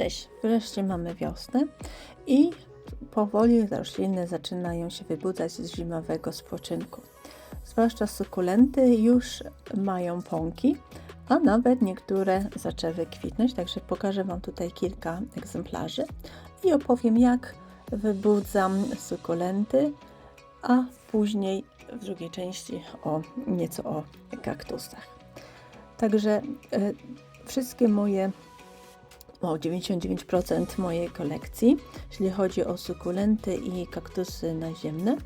Cześć, wreszcie mamy wiosnę i powoli rośliny zaczynają się wybudzać z zimowego spoczynku. Zwłaszcza sukulenty już mają pąki, a nawet niektóre zaczęły kwitnąć, także pokażę Wam tutaj kilka egzemplarzy i opowiem jak wybudzam sukulenty, a później w drugiej części o nieco o kaktusach. Także e, wszystkie moje o 99% mojej kolekcji, jeśli chodzi o sukulenty i kaktusy naziemne,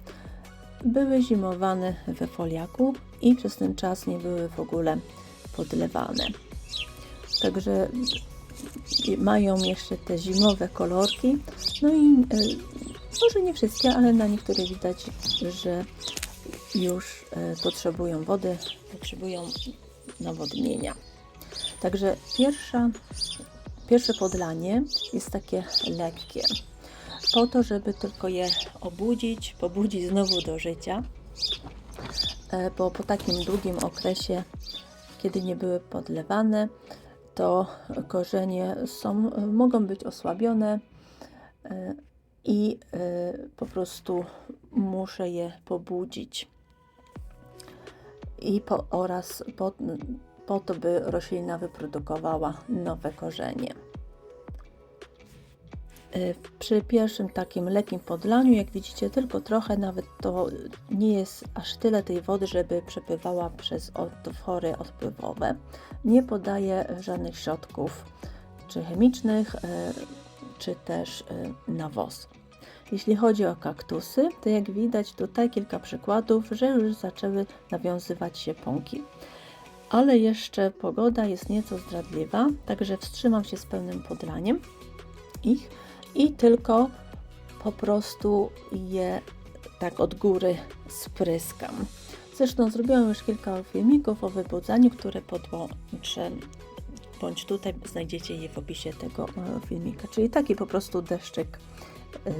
były zimowane we foliaku i przez ten czas nie były w ogóle podlewane. Także mają jeszcze te zimowe kolorki. No i e, może nie wszystkie, ale na niektóre widać, że już e, potrzebują wody, potrzebują nawodnienia. Także pierwsza Pierwsze podlanie jest takie lekkie, po to, żeby tylko je obudzić, pobudzić znowu do życia, E, bo po takim długim okresie, kiedy nie były podlewane, to korzenie są, mogą być osłabione e, i e, po prostu muszę je pobudzić. I po, oraz po, po to, by roślina wyprodukowała nowe korzenie. Y, Przy pierwszym takim lekkim podlaniu, jak widzicie, tylko trochę, nawet to nie jest aż tyle tej wody, żeby przepływała przez otwory odpływowe. Nie podaję żadnych środków, czy chemicznych, y, czy też y, nawozu. Jeśli chodzi o kaktusy, to jak widać tutaj kilka przykładów, że już zaczęły nawiązywać się pąki ale jeszcze pogoda jest nieco zdradliwa, także wstrzymam się z pełnym podlaniem ich i tylko po prostu je tak od góry spryskam. Zresztą zrobiłam już kilka filmików o wybudzaniu, które podłączę bądź tutaj znajdziecie je w opisie tego e, filmika, czyli taki po prostu deszczyk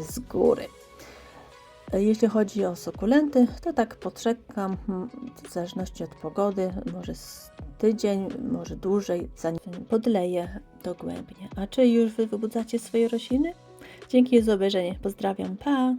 z góry. Jeśli chodzi o sukulenty, to tak poczekam, hmm, w zależności od pogody, może tydzień, może dłużej, zanim podleję dogłębnie. A czy już Wy wybudzacie swoje rośliny? Dzięki za obejrzenie. Pozdrawiam. Pa!